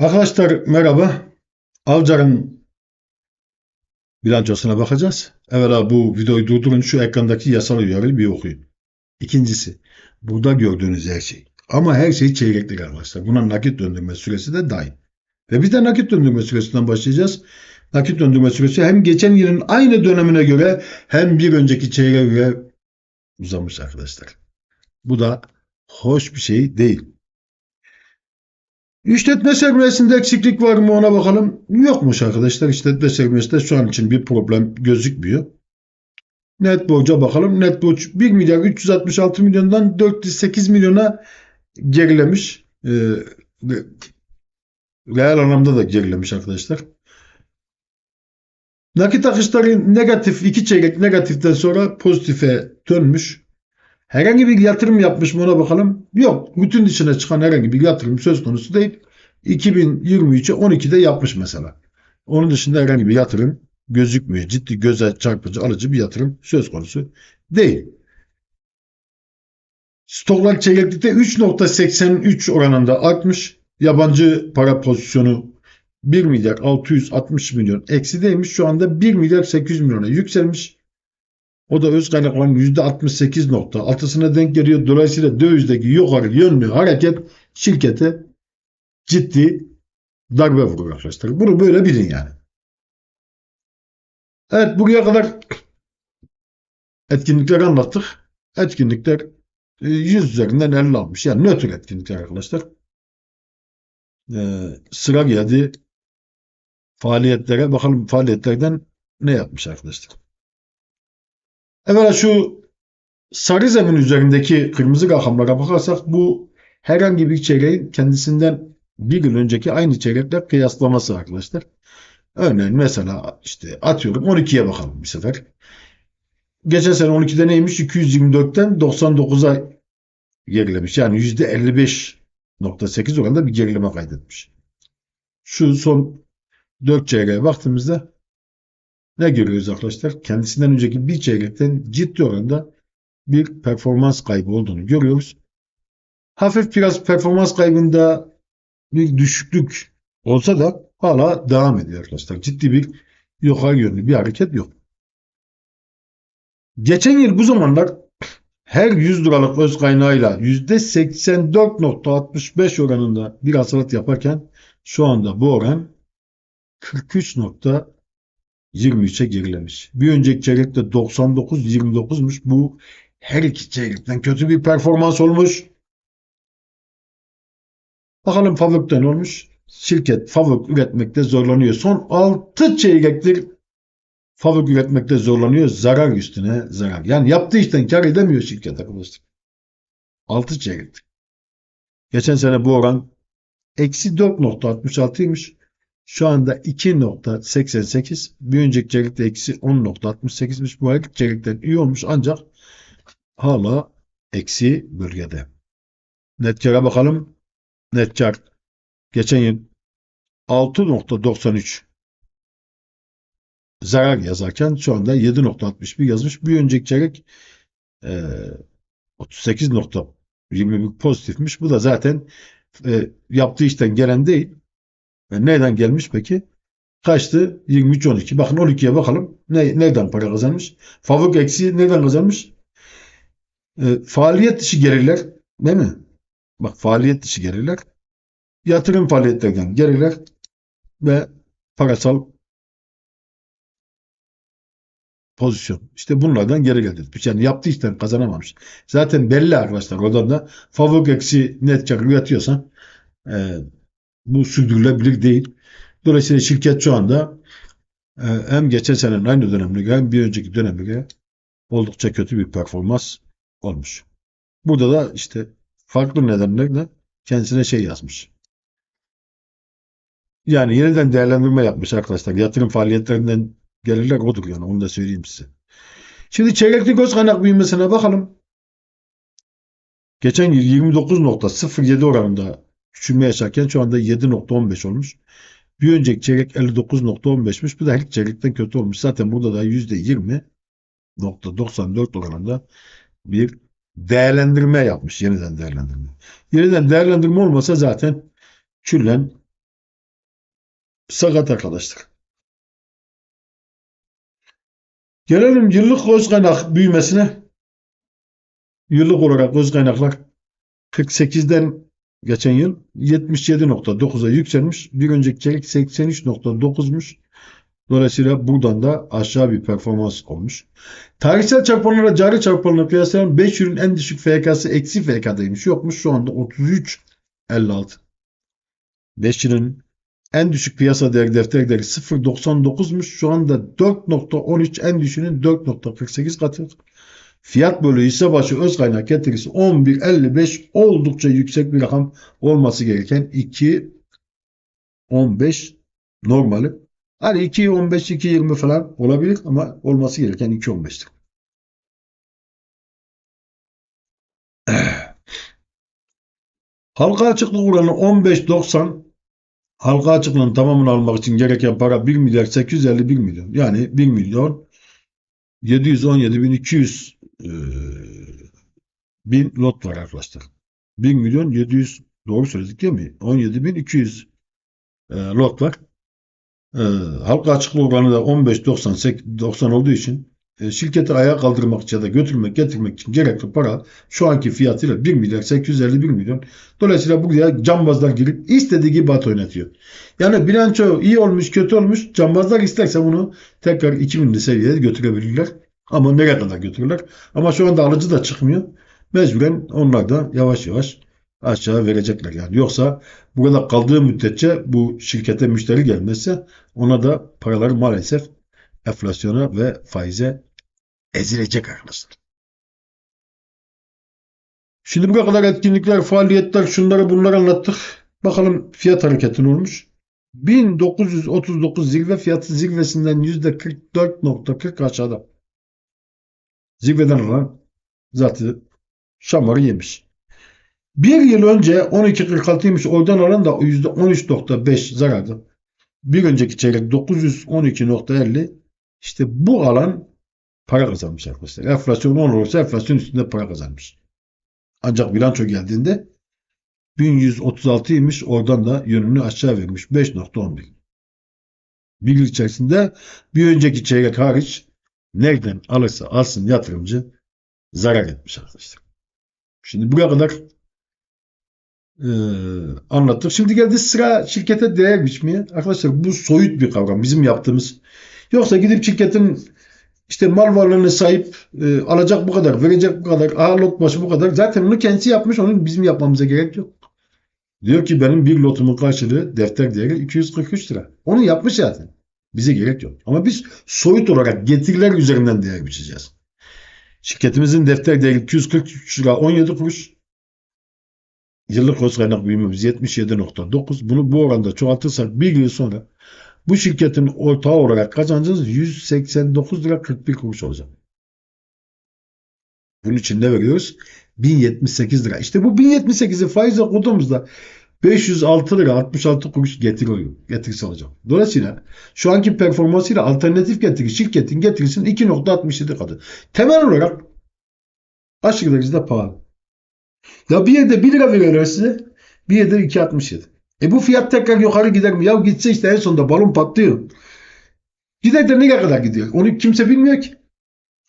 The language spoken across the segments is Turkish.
Arkadaşlar merhaba. Avcar'ın bilançosuna bakacağız. Evvela bu videoyu durdurun şu ekrandaki yasal uyarıyı bir okuyun. İkincisi burada gördüğünüz her şey. Ama her şey çeyreklik arkadaşlar. Buna nakit döndürme süresi de dahil. Ve bir de nakit döndürme süresinden başlayacağız. Nakit döndürme süresi hem geçen yılın aynı dönemine göre hem bir önceki çeyreğe uzamış arkadaşlar. Bu da hoş bir şey değil. İşletme sermayesinde eksiklik var mı ona bakalım. Yokmuş arkadaşlar. İşletme sermayesinde şu an için bir problem gözükmüyor. Net borca bakalım. Net borç 1 milyar 366 milyondan 408 milyona gerilemiş. Ee, reel anlamda da gerilemiş arkadaşlar. Nakit akışları negatif, iki çeyrek negatiften sonra pozitife dönmüş. Herhangi bir yatırım yapmış mı ona bakalım. Yok. Bütün dışına çıkan herhangi bir yatırım söz konusu değil. 2023'e 12'de yapmış mesela. Onun dışında herhangi bir yatırım gözükmüyor. Ciddi göze çarpıcı alıcı bir yatırım söz konusu değil. Stoklar çeyreklikte 3.83 oranında artmış. Yabancı para pozisyonu 1 milyar 660 milyon eksideymiş. Şu anda 1 milyar 800 milyona yükselmiş. O da öz kaynakların %68.6'sına denk geliyor. Dolayısıyla dövizdeki yukarı yönlü hareket şirkete ciddi darbe vuruyor arkadaşlar. Bunu böyle bilin yani. Evet buraya kadar etkinlikleri anlattık. Etkinlikler e, 100 üzerinden 50 almış. Yani nötr etkinlikler arkadaşlar. Ee, sıra geldi faaliyetlere. Bakalım faaliyetlerden ne yapmış arkadaşlar. Evvela şu sarı zemin üzerindeki kırmızı rakamlara bakarsak bu herhangi bir çeyreğin kendisinden bir yıl önceki aynı çeyrekle kıyaslaması arkadaşlar. Örneğin mesela işte atıyorum 12'ye bakalım bir sefer. Geçen sene 12'de neymiş? 224'ten 99'a gerilemiş. Yani %55.8 oranında bir gerileme kaydetmiş. Şu son 4 çeyreğe baktığımızda ne görüyoruz arkadaşlar? Kendisinden önceki bir çeyrekten ciddi oranda bir performans kaybı olduğunu görüyoruz. Hafif biraz performans kaybında bir düşüklük olsa da hala devam ediyor arkadaşlar. Ciddi bir yukarı yönlü bir hareket yok. Geçen yıl bu zamanlar her 100 liralık öz kaynağıyla %84.65 oranında bir hasılat yaparken şu anda bu oran 43.23'e gerilemiş. Bir önceki çeyrekte 99.29'muş. Bu her iki çeyrekten kötü bir performans olmuş. Bakalım Favök'te ne olmuş? Şirket Favök üretmekte zorlanıyor. Son 6 çeyrektir Favök üretmekte zorlanıyor. Zarar üstüne zarar. Yani yaptığı işten kar edemiyor şirket arkadaşlar. 6 çeyrektir. Geçen sene bu oran eksi 4.66'ymış. Şu anda 2.88. Bir önceki çeyrekte eksi 10.68'miş. Bu her çeyrekten iyi olmuş ancak hala eksi bölgede. Net kâra bakalım. Net kar geçen yıl 6.93 zarar yazarken şu anda 7.61 yazmış. Bir önceki çeyrek e, 38.21 pozitifmiş. Bu da zaten e, yaptığı işten gelen değil. E, nereden gelmiş peki? Kaçtı? 23-12. Bakın 12'ye bakalım. Ne, nereden para kazanmış? Favuk eksi nereden kazanmış? E, faaliyet dışı gelirler. Değil mi? Bak faaliyet dışı gelirler. Yatırım faaliyetlerden gelirler ve parasal pozisyon. İşte bunlardan geri geldi. Yani yaptığı işten kazanamamış. Zaten belli arkadaşlar oradan da favori eksi net kar üretiyorsan e, bu sürdürülebilir değil. Dolayısıyla şirket şu anda e, hem geçen senenin aynı dönemine göre hem bir önceki döneme göre oldukça kötü bir performans olmuş. Burada da işte farklı nedenlerle kendisine şey yazmış. Yani yeniden değerlendirme yapmış arkadaşlar. Yatırım faaliyetlerinden gelirler odur yani onu da söyleyeyim size. Şimdi çeyreklik göz kaynak büyümesine bakalım. Geçen yıl 29.07 oranında küçülme yaşarken şu anda 7.15 olmuş. Bir önceki çeyrek 59.15'miş. Bu da her çeyrekten kötü olmuş. Zaten burada da %20.94 oranında bir değerlendirme yapmış. Yeniden değerlendirme. Yeniden değerlendirme olmasa zaten küllen sakat arkadaşlar. Gelelim yıllık öz kaynak büyümesine. Yıllık olarak öz kaynaklar 48'den geçen yıl 77.9'a yükselmiş. Bir önceki çeyrek 83.9'muş. Dolayısıyla buradan da aşağı bir performans olmuş. Tarihsel çarpanlara cari çarpanlara kıyaslayan 5 ürün en düşük FK'sı eksi FK'daymış. Yokmuş şu anda 33.56. 5 ürün en düşük piyasa değeri defter değeri 0.99'muş. Şu anda 4.13 en düşüğünün 4.48 katı. Fiyat bölü hisse başı öz kaynak getirisi 11.55 oldukça yüksek bir rakam olması gereken 2.15 normali. Hani 2.15 2.20 falan olabilir ama olması gereken 2.15'tir. Halka açıklık oranı 15.90 halka açıklığın tamamını almak için gereken para 1 milyar 851 milyon. Yani 1 milyon 717 bin 200 e, bin lot var arkadaşlar. 1 milyon 700 doğru söyledik değil mi? 17 bin 200 e, lot var. E, halka açıklık oranı da 15.90 90 olduğu için e, şirketi ayağa kaldırmak ya da götürmek getirmek için gerekli para şu anki fiyatıyla 1 milyar 851 milyon. Dolayısıyla buraya cambazlar girip istediği gibi at oynatıyor. Yani bilanço iyi olmuş kötü olmuş cambazlar isterse bunu tekrar 2000'li seviyeye götürebilirler. Ama nereye kadar götürürler? Ama şu anda alıcı da çıkmıyor. Mecburen onlar da yavaş yavaş aşağı verecekler yani. Yoksa burada kaldığı müddetçe bu şirkete müşteri gelmezse ona da paraları maalesef enflasyona ve faize ezilecek arkadaşlar. Şimdi bu kadar etkinlikler, faaliyetler, şunları bunları anlattık. Bakalım fiyat hareketi ne olmuş? 1939 zirve fiyatı zirvesinden %44.40 aşağıda. Zirveden alan zaten şamarı yemiş. Bir yıl önce 12.46'ymış oradan alan da %13.5 zarardı. Bir önceki çeyrek 912.50 işte bu alan para kazanmış arkadaşlar. Enflasyon 10 olursa enflasyon üstünde para kazanmış. Ancak bilanço geldiğinde 1136'ymış oradan da yönünü aşağı vermiş. 5.11. Bir yıl içerisinde bir önceki çeyrek hariç nereden alırsa alsın yatırımcı zarar etmiş arkadaşlar. Şimdi buraya kadar e, anlattık. Şimdi geldi sıra şirkete değer biçmeye. Arkadaşlar bu soyut bir kavram. Bizim yaptığımız. Yoksa gidip şirketin işte mal varlığını sahip e, alacak bu kadar, verecek bu kadar, aha lot başı bu kadar. Zaten onu kendisi yapmış. Onun bizim yapmamıza gerek yok. Diyor ki benim bir lotumun karşılığı defter değeri 243 lira. Onu yapmış zaten. Bize gerek yok. Ama biz soyut olarak getiriler üzerinden değer biçeceğiz. Şirketimizin defter değeri 243 lira 17 kuruş. Yıllık öz kaynak büyümemiz 77.9. Bunu bu oranda çoğaltırsak bir yıl sonra bu şirketin ortağı olarak kazancınız 189 lira 41 kuruş olacak. Bunun için ne veriyoruz? 1078 lira. İşte bu 1078'i faize koyduğumuzda 506 lira 66 kuruş getiriyor. Getirisi alacak. Dolayısıyla şu anki performansıyla alternatif getiri şirketin getirisinin 2.67 katı. Temel olarak aşırı derecede pahalı. Ya bir yerde 1 lira veriyorlar size. Bir yerde 2.67. E bu fiyat tekrar yukarı gider mi? Ya gitse işte en sonunda balon patlıyor. Gider de nereye kadar gidiyor? Onu kimse bilmiyor ki.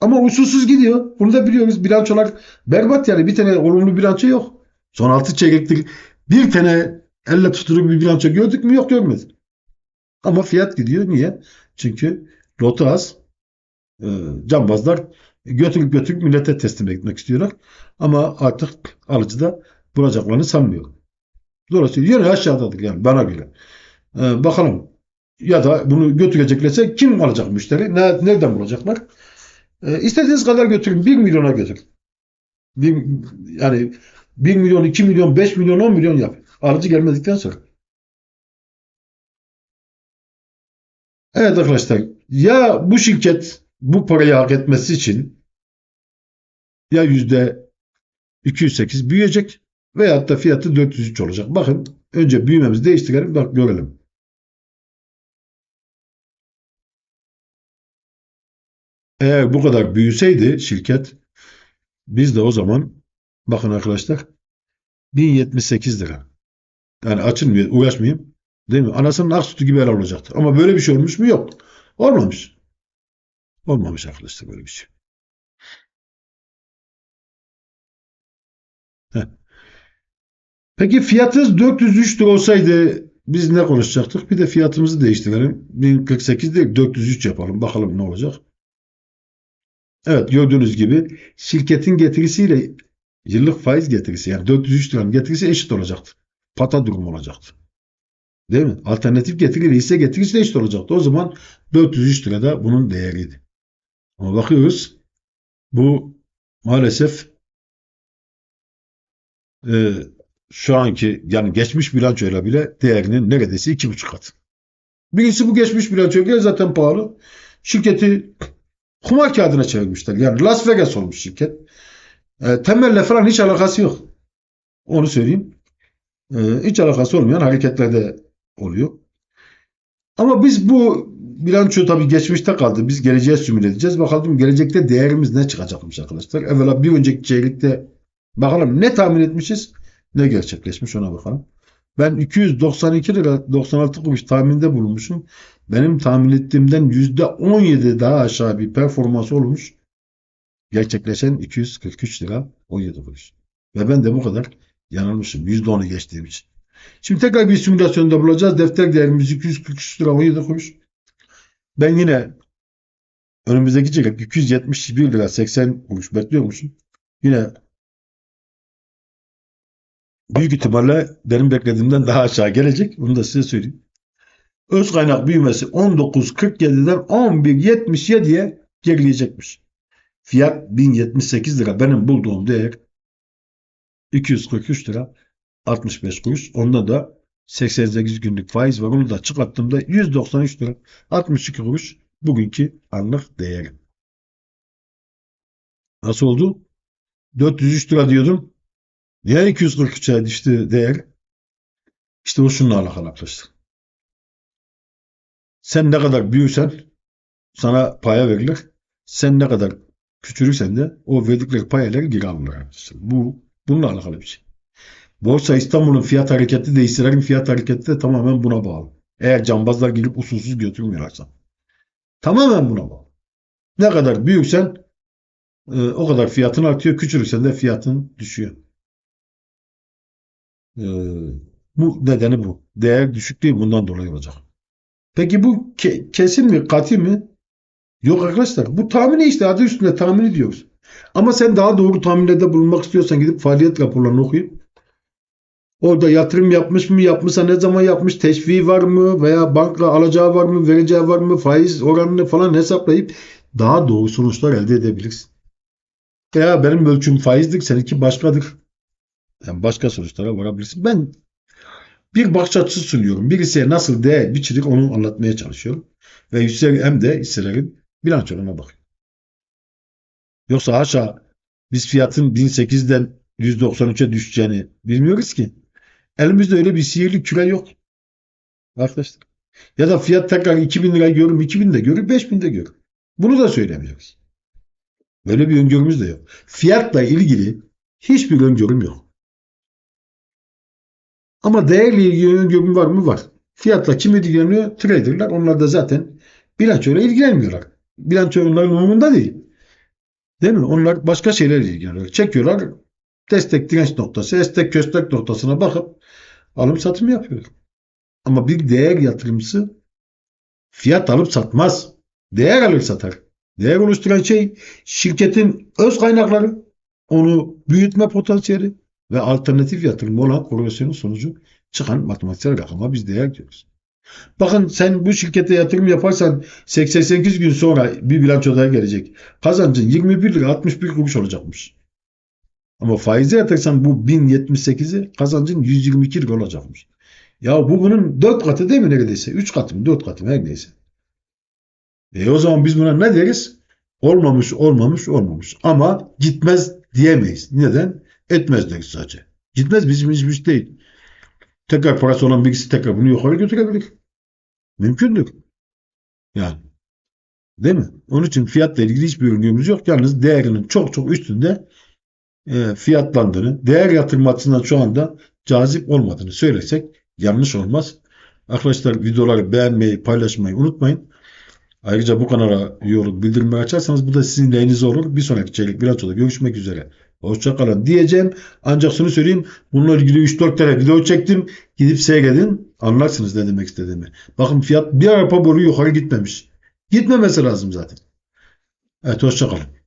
Ama usulsüz gidiyor. Bunu da biliyoruz. Bilançolar berbat yani. Bir tane olumlu bilanço yok. Son 6 çeyrektir bir tane elle tutulur bir bilanço gördük mü? Yok görmedik. Ama fiyat gidiyor. Niye? Çünkü lotu az. E, cambazlar götürüp götürüp millete teslim etmek istiyorlar. Ama artık alıcı da bulacaklarını sanmıyor. Dolayısıyla yine aşağıdadır yani bana göre. Ee, bakalım ya da bunu götüreceklerse kim alacak müşteri? Ne, nereden bulacaklar? Ee, istediğiniz kadar götürün. 1 milyona götürün. Bir, yani 1 milyon, 2 milyon, 5 milyon, 10 milyon yap. Alıcı gelmedikten sonra. Evet arkadaşlar. Ya bu şirket bu parayı hak etmesi için ya yüzde 208 büyüyecek veyahut da fiyatı 403 olacak. Bakın önce büyümemizi değiştirelim bak görelim. Eğer bu kadar büyüseydi şirket biz de o zaman bakın arkadaşlar 1078 lira. Yani açılmıyor uğraşmayayım. Değil mi? Anasının ak sütü gibi helal olacaktı. Ama böyle bir şey olmuş mu? Yok. Olmamış. Olmamış arkadaşlar böyle bir şey. Heh. Peki fiyatınız 403 lira olsaydı biz ne konuşacaktık? Bir de fiyatımızı değiştirelim. 1048 değil 403 yapalım. Bakalım ne olacak. Evet gördüğünüz gibi şirketin getirisiyle yıllık faiz getirisi yani 403 liranın getirisi eşit olacaktı. Pata durum olacaktı. Değil mi? Alternatif getiri ise getirisi de eşit olacaktı. O zaman 403 lira da bunun değeriydi. Ama bakıyoruz bu maalesef e, şu anki yani geçmiş bilançoyla bile değerinin neredeyse iki buçuk katı. Birincisi bu geçmiş bilançoya göre zaten pahalı. Şirketi kumar kağıdına çevirmişler. Yani Las Vegas olmuş şirket. E, temelle falan hiç alakası yok. Onu söyleyeyim. E, hiç alakası olmayan hareketlerde oluyor. Ama biz bu bilanço tabii geçmişte kaldı. Biz geleceğe simüle edeceğiz. Bakalım gelecekte değerimiz ne çıkacakmış arkadaşlar. Evvela bir önceki çeyrekte bakalım ne tahmin etmişiz ne gerçekleşmiş ona bakalım. Ben 292 lira 96 kuruş tahminde bulunmuşum. Benim tahmin ettiğimden %17 daha aşağı bir performans olmuş. Gerçekleşen 243 lira 17 kuruş. Ve ben de bu kadar yanılmışım. %10'u geçtiğim için. Şimdi tekrar bir simülasyonda bulacağız. Defter değerimiz 243 lira 17 kuruş. Ben yine önümüzdeki çeyrek 271 lira 80 kuruş bekliyormuşum. Yine büyük ihtimalle benim beklediğimden daha aşağı gelecek. Bunu da size söyleyeyim. Öz kaynak büyümesi 19.47'den 11.77'ye gerileyecekmiş. Fiyat 1078 lira. Benim bulduğum değer 243 lira 65 kuruş. Onda da 88 günlük faiz var. Onu da çıkarttığımda 193 lira 62 kuruş bugünkü anlık değeri. Nasıl oldu? 403 lira diyordum. Niye 243'e düştü değer? İşte o şununla alakalı arkadaşlar. Sen ne kadar büyürsen sana paya verilir. Sen ne kadar küçülürsen de o verdikleri payaları geri alırlar. Bu bununla alakalı bir şey. Borsa İstanbul'un fiyat hareketi de hisselerin fiyat hareketi de tamamen buna bağlı. Eğer cambazlar gelip usulsüz götürmüyorlarsa. Tamamen buna bağlı. Ne kadar büyüksen e, o kadar fiyatın artıyor. Küçülürsen de fiyatın düşüyor. E, bu nedeni bu. Değer düşük değil bundan dolayı olacak. Peki bu ke- kesin mi? Katı mi? Yok arkadaşlar. Bu tahmini işte adı üstünde tahmin ediyoruz. Ama sen daha doğru tahminlerde bulunmak istiyorsan gidip faaliyet raporlarını okuyup orada yatırım yapmış mı yapmışsa ne zaman yapmış teşviği var mı veya banka alacağı var mı vereceği var mı faiz oranını falan hesaplayıp daha doğru sonuçlar elde edebilirsin. Veya benim ölçüm faizdir seninki başkadır. Yani başka sonuçlara varabilirsin. Ben bir bakış açısı sunuyorum. Birisiye nasıl değer biçilir onu anlatmaya çalışıyorum. Ve hisse hem de hisselerin bilançolarına bakıyorum. Yoksa haşa biz fiyatın 1008'den 193'e düşeceğini bilmiyoruz ki. Elimizde öyle bir sihirli küre yok. Arkadaşlar. Ya da fiyat tekrar 2000 lira görür, 2000 de görür, 5000 de görür. Bunu da söylemiyoruz. Böyle bir öngörümüz de yok. Fiyatla ilgili hiçbir öngörüm yok. Ama değerle ilgili öngörüm var mı? Var. Fiyatla kim ilgileniyor? Traderlar. Onlar da zaten bilançoyla ilgilenmiyorlar. Bilanço onların umurunda değil. Değil mi? Onlar başka şeylerle ilgileniyor. Çekiyorlar. Destek direnç noktası, destek köstek noktasına bakıp alım satım yapıyor. Ama bir değer yatırımcısı fiyat alıp satmaz. Değer alır satar. Değer oluşturan şey şirketin öz kaynakları, onu büyütme potansiyeli ve alternatif yatırım olan korelasyonun sonucu çıkan matematiksel rakama biz değer diyoruz. Bakın sen bu şirkete yatırım yaparsan 88 gün sonra bir bilançoda gelecek. Kazancın 21 lira 61 kuruş olacakmış. Ama faize yatırsan bu 1078'i kazancın 122 lira olacakmış. Ya bu bunun 4 katı değil mi neredeyse? 3 katı mı 4 katı mı her neyse. E o zaman biz buna ne deriz? Olmamış, olmamış, olmamış. Ama gitmez diyemeyiz. Neden? Etmez deriz sadece. Gitmez bizim işimiz değil. Tekrar parası olan birisi tekrar bunu yukarı götürebilir. Mümkündür. Yani. Değil mi? Onun için fiyatla ilgili hiçbir öngörümüz yok. Yalnız değerinin çok çok üstünde e, fiyatlandığını, değer yatırım açısından şu anda cazip olmadığını söylesek yanlış olmaz. Arkadaşlar videoları beğenmeyi, paylaşmayı unutmayın. Ayrıca bu kanala üye olup açarsanız bu da sizin lehinize olur. Bir sonraki çeyrek bilançoda görüşmek üzere. Hoşçakalın diyeceğim. Ancak şunu söyleyeyim. Bununla ilgili 3-4 tane video çektim. Gidip seyredin. Anlarsınız ne demek istediğimi. Bakın fiyat bir arpa boru yukarı gitmemiş. Gitmemesi lazım zaten. Evet hoşçakalın.